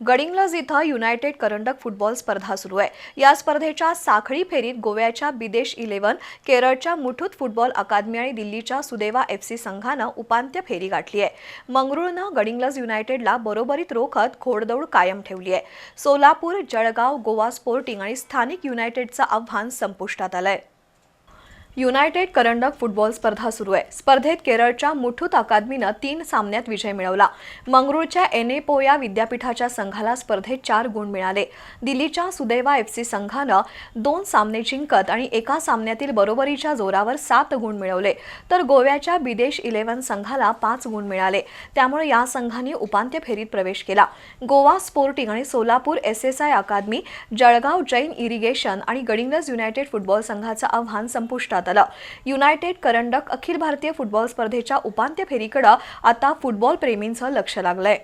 गडिंग्लज इथं युनायटेड करंडक फुटबॉल स्पर्धा सुरू आहे. या स्पर्धेच्या साखळी फेरीत गोव्याच्या बिदेश इलेव्हन केरळच्या मुठूत फुटबॉल अकादमी आणि दिल्लीच्या सुदेवा एफ सी संघानं उपांत्य फेरी गाठली आहे. मंगरुळनं गडिंग्लज युनायटेडला बरोबरीत रोखत घोडदौड कायम ठेवली आहे. सोलापूर जळगाव गोवा स्पोर्टिंग आणि स्थानिक युनायटेडचं आव्हान संपुष्टात आलं आहे युनायटेड करंडक फुटबॉल स्पर्धा सुरू आहे. स्पर्धेत केरळच्या मुठूत अकादमीनं तीन सामन्यात विजय मिळवला. मंगरूळच्या एनेपोया विद्यापीठाच्या संघाला स्पर्धेत चार गुण मिळाले. दिल्लीच्या सुदैवा एफ सी संघानं दोन सामने जिंकत आणि एका सामन्यातील बरोबरीच्या जोरावर सात गुण मिळवले. तर गोव्याच्या बिदेश इलेव्हन संघाला पाच गुण मिळाले. त्यामुळे या संघांनी उपांत्य फेरीत प्रवेश केला. गोवा स्पोर्टिंग आणि Solapur S S I academy Jalgaon Jain irrigation आणि गडिंगज युनायटेड फुटबॉल संघाचं आव्हान संपुष्टात आलं. युनायटेड करंडक अखिल भारतीय फुटबॉल स्पर्धेच्या उपांत्य फेरीकडे आता फुटबॉल प्रेमींचं लक्ष लागलंय.